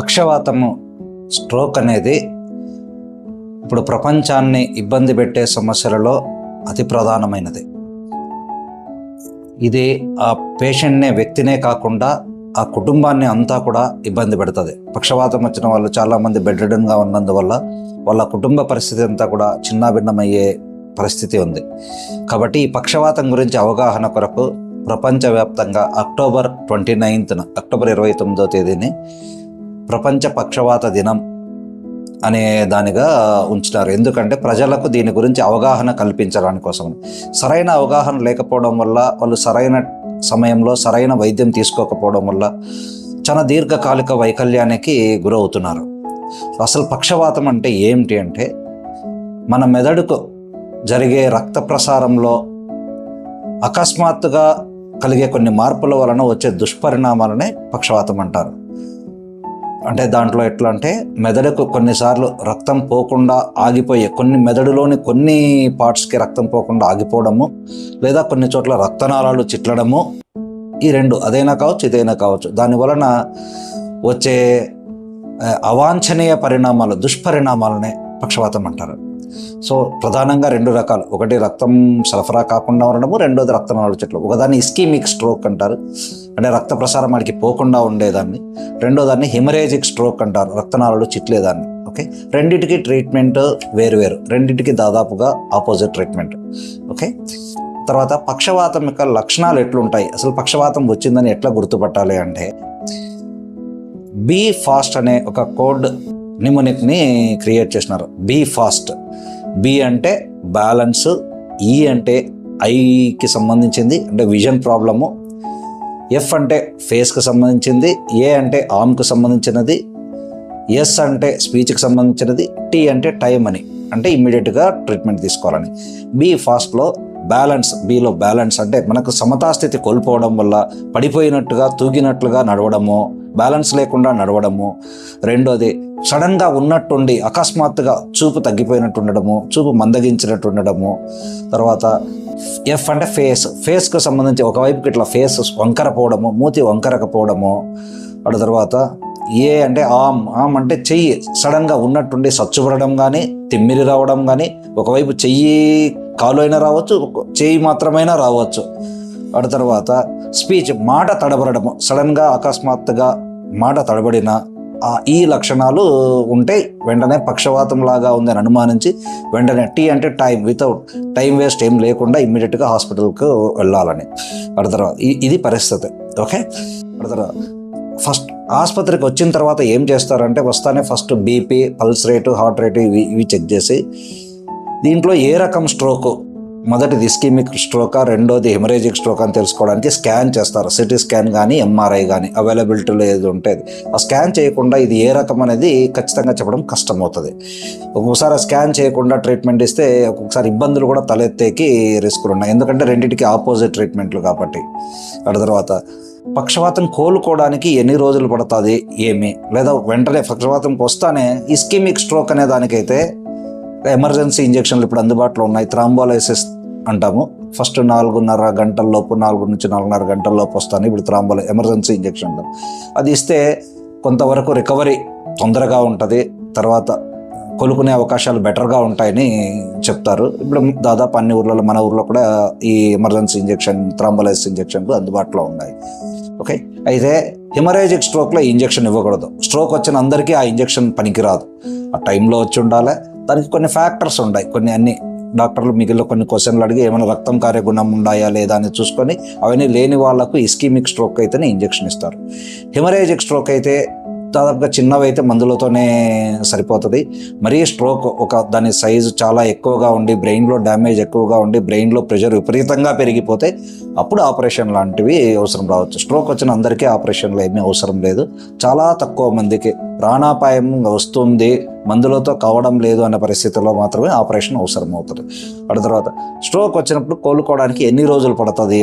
పక్షవాతము stroke అనేది ఇప్పుడు ప్రపంచాన్ని ఇబ్బంది పెట్టే సమస్యలలో అతి ప్రధానమైనది. ఇది ఆ పేషెంట్నే వ్యక్తినే కాకుండా ఆ కుటుంబాన్ని అంతా కూడా ఇబ్బంది పెడుతుంది. పక్షవాతం వచ్చిన వాళ్ళు చాలామంది బెడ్రిడన్గా ఉన్నందువల్ల వాళ్ళ కుటుంబ పరిస్థితి అంతా కూడా చిన్నాభిన్నమయ్యే పరిస్థితి ఉంది. కాబట్టి ఈ పక్షవాతం గురించి అవగాహన కొరకు ప్రపంచవ్యాప్తంగా అక్టోబర్ ట్వంటీ నైన్త్న అక్టోబర్ ఇరవై తొమ్మిదో తేదీని ప్రపంచ పక్షవాత దినం అనే దానిగా ఉంచినారు ఎందుకంటే ప్రజలకు దీని గురించి అవగాహన కల్పించడానికి కోసం సరైన అవగాహన లేకపోవడం వల్ల వాళ్ళు సరైన సమయంలో సరైన వైద్యం తీసుకోకపోవడం వల్ల చాలా దీర్ఘకాలిక వైకల్యానికి గురవుతున్నారు. అసలు పక్షవాతం అంటే ఏమిటి అంటే మన మెదడుకు జరిగే రక్త ప్రసారంలో అకస్మాత్తుగా కలిగే కొన్ని మార్పుల వలన వచ్చే దుష్పరిణామాలనే పక్షవాతం అంటారు. అంటే దాంట్లో ఎట్లా అంటే మెదడుకు కొన్నిసార్లు రక్తం పోకుండా ఆగిపోయే కొన్ని మెదడులోని కొన్ని పార్ట్స్కి రక్తం పోకుండా ఆగిపోవడము లేదా కొన్ని చోట్ల రక్తనాళాలు చిట్లడము. ఈ రెండు అదైనా కావచ్చు ఇదైనా కావచ్చు. దాని వలన వచ్చే అవాంఛనీయ పరిణామాలు దుష్పరిణామాలనే పక్షవాతం అంటారు. సో ప్రధానంగా రెండు రకాలు. ఒకటి రక్తం సరఫరా కాకుండా ఉండడము రెండోది రక్తనాళాలు చెట్లు ఒకదాన్ని ఇస్కీమిక్ స్ట్రోక్ అంటారు. అంటే రక్త ప్రసారం వాడికి పోకుండా ఉండేదాన్ని. రెండో దాన్ని హిమరేజిక్ స్ట్రోక్ అంటారు రక్తనాళాలు చిట్లేదాన్ని. ఓకే? రెండింటికి ట్రీట్మెంట్ వేరువేరు రెండింటికి దాదాపుగా ఆపోజిట్ ట్రీట్మెంట్ ఓకే? తర్వాత పక్షవాతం యొక్క లక్షణాలు ఎట్లుంటాయి? అసలు పక్షవాతం వచ్చిందని ఎట్లా గుర్తుపట్టాలి అంటే బీ ఫాస్ట్ అనే ఒక కోడ్ నిమోనిక్ని క్రియేట్ చేసినారు. B fast. బి అంటే బ్యాలెన్స్ ఈ అంటే ఐకి సంబంధించింది అంటే విజన్ ప్రాబ్లము ఎఫ్ అంటే ఫేస్కి సంబంధించింది ఏ అంటే ఆర్మ్కి సంబంధించినది ఎస్ అంటే స్పీచ్కి సంబంధించినది టీ అంటే టైం అని. అంటే ఇమ్మీడియట్గా ట్రీట్మెంట్ తీసుకోవాలని. బి ఫాస్ట్లో బ్యాలెన్స్ బిలో బ్యాలెన్స్ అంటే మనకు సమతాస్థితి కోల్పోవడం వల్ల పడిపోయినట్టుగా తూగినట్లుగా నడవడము బ్యాలెన్స్ లేకుండా నడవడము. రెండోది సడన్గా ఉన్నట్టుండి అకస్మాత్తుగా చూపు తగ్గిపోయినట్టు ఉండడము చూపు మందగించినట్టు ఉండడము తర్వాత ఎఫ్ అంటే ఫేస్ ఫేస్కు సంబంధించి ఒకవైపుకి ఇట్లా ఫేస్ వంకరపోవడము మూతి వంకరకపోవడము అటు తర్వాత ఏ అంటే ఆమ్ ఆమ్ అంటే చెయ్యి. సడన్గా ఉన్నట్టుండి సచ్చుపడడం కానీ తిమ్మిరి రావడం కానీ ఒకవైపు చెయ్యి కాలు అయినా రావచ్చు చెయ్యి మాత్రమైనా రావచ్చు. అటు తర్వాత స్పీచ్ మాట తడబడము సడన్గా అకస్మాత్తుగా మాట తడబడిన ఈ లక్షణాలు ఉంటే వెంటనే పక్షవాతం లాగా ఉందని అనుమానించి వెంటనే టీ అంటే టైం వితౌట్ టైం వేస్ట్ ఏం లేకుండా ఇమ్మీడియట్గా హాస్పిటల్కి వెళ్ళాలని. అటు ఇది పరిస్థితి. ఓకే? అటు ఫస్ట్ ఆసుపత్రికి వచ్చిన తర్వాత ఏం చేస్తారంటే వస్తానే first BP pulse rate heart rate ఇవి ఇవి చెక్ చేసి దీంట్లో ఏ రకం స్ట్రోకు మొదటిది ఇస్కీమిక్ స్ట్రోకా రెండోది హెమరేజిక్ స్ట్రోక్ అని తెలుసుకోవడానికి స్కాన్ చేస్తారు. సిటీ స్కాన్ కానీ ఎంఆర్ఐ కానీ అవైలబిలిటీలో ఏది ఉంటుంది ఆ స్కాన్ చేయకుండా ఇది ఏ రకం అనేది ఖచ్చితంగా చెప్పడం కష్టమవుతుంది. ఒక్కొక్కసారి స్కాన్ చేయకుండా ట్రీట్మెంట్ ఇస్తే ఒక్కొక్కసారి ఇబ్బందులు కూడా తలెత్తేకి రిస్కులు ఉన్నాయి. ఎందుకంటే రెండింటికి ఆపోజిట్ ట్రీట్మెంట్లు కాబట్టి. అటు తర్వాత పక్షవాతం కోలుకోవడానికి ఎన్ని రోజులు పడుతుంది ఏమి? లేదా వెంటనే పక్షవాతంకి వస్తానే ఇస్కిమిక్ స్ట్రోక్ అనే దానికైతే ఎమర్జెన్సీ ఇంజెక్షన్లు ఇప్పుడు అందుబాటులో ఉన్నాయి. థ్రాంబోలైసిస్ అంటాము. ఫస్ట్ నాలుగున్నర గంటల లోపు నాలుగు నుంచి నాలుగున్నర గంటల లోపు వస్తాను. ఇప్పుడు థ్రాంబోల ఎమర్జెన్సీ ఇంజెక్షన్ అది ఇస్తే కొంతవరకు రికవరీ తొందరగా ఉంటుంది. తర్వాత కోలుకునే అవకాశాలు బెటర్గా ఉంటాయని చెప్తారు. ఇప్పుడు దాదాపు అన్ని ఊర్లలో మన ఊర్లో కూడా ఈ ఎమర్జెన్సీ ఇంజెక్షన్ థ్రాంబోలైసిస్ ఇంజెక్షన్లు అందుబాటులో ఉన్నాయి. ఓకే? అయితే హిమరేజిక్ స్ట్రోక్లో ఇంజక్షన్ ఇంజెక్షన్ ఇవ్వకూడదు. స్ట్రోక్ వచ్చిన అందరికీ ఆ ఇంజెక్షన్ పనికిరాదు. ఆ టైంలో వచ్చి ఉండాలి. దానికి కొన్ని ఫ్యాక్టర్స్ ఉన్నాయి కొన్ని అన్ని డాక్టర్లు మిగిలిన కొన్ని క్వశ్చన్లు అడిగి ఏమైనా రక్తం కారే గుణం ఉన్నాయా లేదా అని చూసుకొని అవన్నీ లేని వాళ్ళకు ఇస్కీమిక్ స్ట్రోక్ అయితేనే ఇంజెక్షన్ ఇస్తారు. హిమరేజిక్ స్ట్రోక్ అయితే దాదాపుగా చిన్నవి అయితే మందులతోనే సరిపోతుంది. మరీ స్ట్రోక్ ఒక దాని సైజు చాలా ఎక్కువగా ఉండి బ్రెయిన్లో డ్యామేజ్ ఎక్కువగా ఉండి బ్రెయిన్లో ప్రెషర్ విపరీతంగా పెరిగిపోతే అప్పుడు ఆపరేషన్ లాంటివి అవసరం రావచ్చు. స్ట్రోక్ వచ్చిన అందరికీ ఆపరేషన్లు ఏమీ అవసరం లేదు. చాలా తక్కువ మందికి ప్రాణాపాయం వస్తుంది మందులతో కావడం లేదు అనే పరిస్థితిలో మాత్రమే ఆపరేషన్ అవసరం అవుతుంది అటు తర్వాత స్ట్రోక్ వచ్చినప్పుడు కోలుకోవడానికి ఎన్ని రోజులు పడుతుంది?